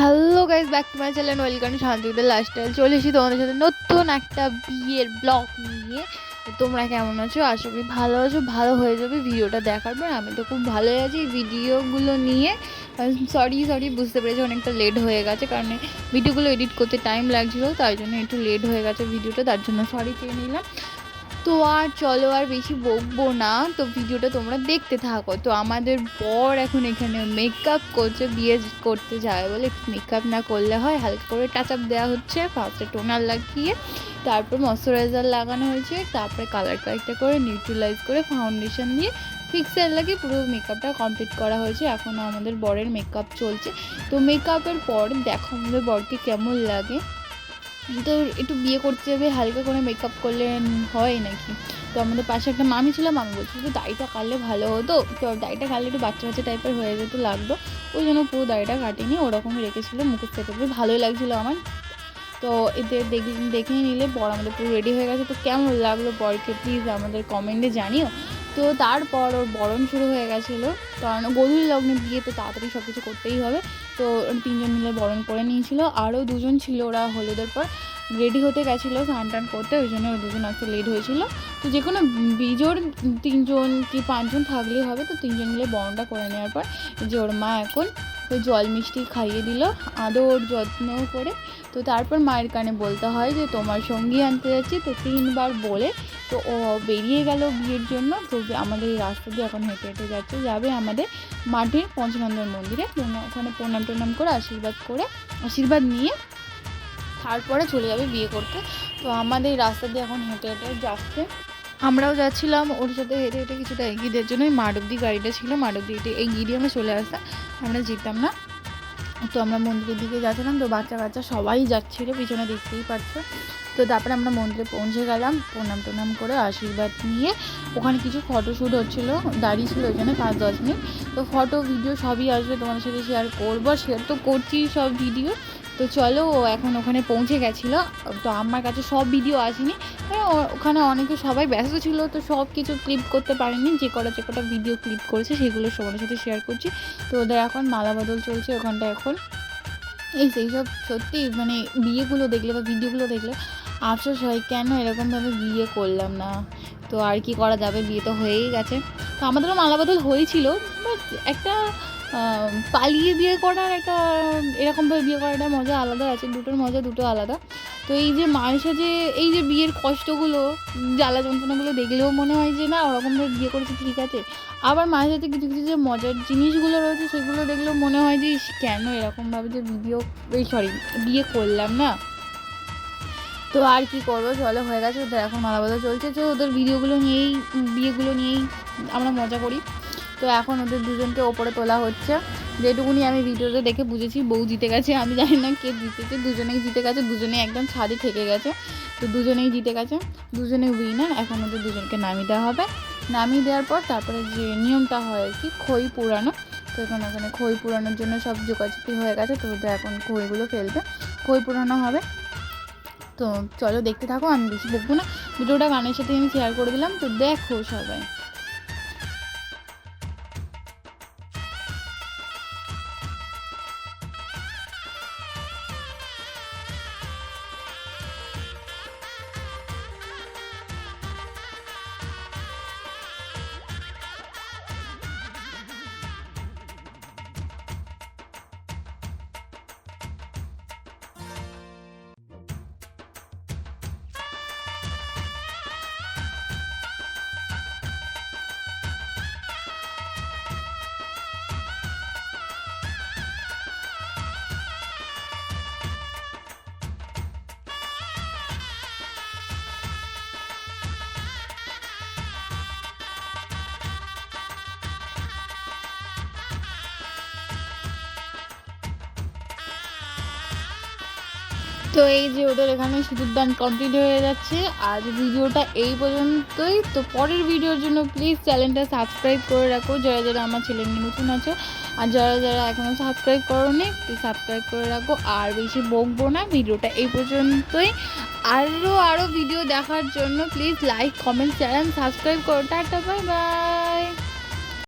Hello guys back to my channel welcome শান্তিদের lifestyle চলে এসেছি তোমাদের সাথে নতুন একটা বিয়ের ব্লগ নিয়ে। তোমরা কেমন আছো? আশা করি ভালো আছো, ভালো হয়ে যাবে ভিডিওটা দেখার পর। আমি তো খুব ভালোই আছি ভিডিওগুলো নিয়ে। সরি সরি বুঝতে পেরেছি অনেকটা লেট হয়ে গেছে। কারণ ভিডিওগুলো এডিট করতে টাইম লাগছিল, তাই জন্য একটু লেট হয়ে গেছে ভিডিওটা, তার জন্য সরি চেয়ে নিলাম। তো আর চলো আর বেশি বকবো না। তো ভিডিওটা তোমরা দেখতে থাকো। তো আমাদের বর এখন এখানে মেকআপ করছে, বিয়ে করতে যায় বলে। মেকআপ না করলে হয়, হালকা করে টাচ আপ দেওয়া হচ্ছে ফার্স্টে টোনার লাগিয়ে, তারপর ময়শ্চারাইজার লাগানো হয়েছে। তারপরে কালার কারেক্টটা করে নিউট্রালাইজ করে ফাউন্ডেশন দিয়ে ফিক্সার লাগে পুরো মেকআপটা কমপ্লিট করা হয়েছে। এখন আমাদের বরের মেকআপ চলছে। তো মেকআপের পর দেখো আমাদের বরকে কেমন লাগে। তো একটু বিয়ে করতে যাবে, হালকা করে মেকআপ করলে হয় নাকি? তো আমাদের পাশে একটা মামি ছিল, মামি বলছিল যে, দাড়িটা কাটলে ভালো হতো। তো দাড়িটা কাটলে একটু বাচ্চা বাচ্চা টাইপের হয়ে যেত, লাগতো। ওই জন্য পুরো দাড়িটা কাটিনি, ওরকমই রেখেছিলো, মুখের সেটা ভালোই লাগছিল আমার। তো এদের দেখে নিলে বর আমাদের পুরো রেডি হয়ে গেছে। তো কেমন লাগল বরকে? প্লিজ আমাদের কমেন্টে জানিও। তো তারপর ওর বরণ শুরু হয়ে গেছিল। কারণ গধূলি লগ্নে বিয়ে, তো তাড়াতাড়ি সব কিছু করতেই হবে। তো তিনজন মিলে বরণ করে নিয়েছিল। আরও দুজন ছিল ওরা হলুদের পর। রেডি হতে গেছিল, স্নান টান করতে। ওই জন্য দুজন আসতে লেট হয়েছিল। তো যে কোনো বিজোর তিনজন কি পাঁচজন থাকলেই হবে। তো তিনজন মিলে বরণটা করে নেওয়ার পর যে ওর মা এখন ওই জল মিষ্টি খাইয়ে দিল, আদর যত্ন করে। তো তারপর মায়ের কানে বলতে হয় যে, তোমার সঙ্গী আনতে যাচ্ছি। তো তিনবার বলে, তো ও বেরিয়ে গেল বিয়ের জন্য। তো আমাদের এই রাস্তা দিয়ে এখন হেঁটে হেঁটে যাচ্ছে, যাবে আমাদের মাটির পঞ্চনন্দন মন্দিরে। ওখানে প্রণাম টনাম করে আশীর্বাদ করে, আশীর্বাদ নিয়ে তারপরে চলে যাবে বিয়ে করতে। তো আমাদের এই রাস্তা দিয়ে এখন হেঁটে হেঁটে যাচ্ছে। আমরাও যাচ্ছিলাম, ওর সাথে হেঁটে হেঁটে কিছুটা এগিয়ে দেওয়ার জন্য মাঠ অব্দি গাড়িটা ছিল হেঁটে এগিয়ে দিয়ে আমরা চলে আসতাম আমরা যেতাম না। তো আমরা মন্দিরের দিকে যাচ্ছিলাম, তো বাচ্চা কাচ্চা সবাই যাচ্ছিল পিছনে দেখতেই পাচ্ছ। তো তারপরে আমরা মন্দিরে পৌঁছে গেলাম, প্রণাম টনাম করে আশীর্বাদ নিয়ে। ওখানে কিছু ফটোশ্যুট হচ্ছিল, দাঁড়িয়ে ছিল ওইখানে পাঁচ দশ মিনিট। তো ফটো ভিডিও সবই আসবে, তোমাদের সাথে শেয়ার করব শেয়ার তো করছি সব ভিডিও তো চলো, ও এখন ওখানে পৌঁছে গেছিল। তো আমার কাছে সব ভিডিও আসেনি। ওখানে অনেকে সবাই ব্যস্ত ছিল, তো সব কিছু ক্লিপ করতে পারেনি। যে কটা যে কটা ভিডিও ক্লিপ করেছে, সেগুলো সবার সাথে শেয়ার করছি। তো ওদের এখন মালা বদল চলছে ওখানটা এখন। এই সেই সব সত্যি মানে বিয়েগুলো দেখলে বা ভিডিওগুলো দেখলে আফসোস হয়, কেন এরকমভাবে বিয়ে করলাম না? তো আর কি করা যাবে? বিয়ে তো হয়েই গেছে। তো আমাদেরও মালা বদল হয়েছিল বাট একটা পালিয়ে বিয়ে করার একটা এরকমভাবে বিয়ে করাটা মজা আলাদা আছে, দুটোর মজা দুটো আলাদা। তো এই যে মায়ের সাথে এই যে বিয়ের কষ্টগুলো, জ্বালা যন্ত্রণাগুলো দেখলেও মনে হয় যে, না ওরকমভাবে বিয়ে করেছে, ঠিক আছে। আবার মায়ের সাথে কিছু কিছু যে মজার জিনিসগুলো রয়েছে, সেগুলো দেখলেও মনে হয় যে কেন এরকমভাবে যে ভিডিও এই সরি বিয়ে করলাম না? তো আর কি করব? চলো, হয়ে গেছে, ওদের এখন বাজা চলছে, তো ওদের ভিডিওগুলো নিয়েই, বিয়েগুলো নিয়েই আমরা মজা করি। তো এখন ওদের দুজনকে ওপরে তোলা হচ্ছে। যেটুকুনি আমি ভিডিওতে দেখে বুঝেছি, বউ জিতে গেছে। আমি জানি না কে জিতেছে, দুজনেই জিতে গেছে, দুজনেই একদম ছাদে থেকে গেছে। তো দুজনেই জিতে গেছে, দুজনেই উইনার এখন ওদের দুজনকে নামিয়ে দেওয়া হবে। নামিয়ে দেওয়ার পর তারপরে যে নিয়মটা হয় আর কি, খই পুরানো। তো এখন ওখানে খই পুরানোর জন্য সব জোগাচুকি হয়ে গেছে, তো ওদের এখন খইগুলো ফেলবে। খই পুরানো হবে। তো চলো দেখতে থাকো, আমি বেশি দেখব না। ভিডিওটা গানের সাথে আমি শেয়ার করে দিলাম। তো দেখো সবাই। তো এই যে ওদের এখানে সিঁদুর দান কমপ্লিট হয়ে যাচ্ছে। আজ ভিডিওটা এই পর্যন্তই। তো পরের ভিডিওর জন্য প্লিজ চ্যানেলটা সাবস্ক্রাইব করে রাখো। যারা যারা আমার চ্যানেল নতুন আছে, আর যারা যারা এখনও সাবস্ক্রাইব করোনি প্লিজ সাবস্ক্রাইব করে রাখো। আর বেশি বকবো না, ভিডিওটা এই পর্যন্তই। আরও আরও ভিডিও দেখার জন্য please like comment channel subscribe করো। Tata bye bye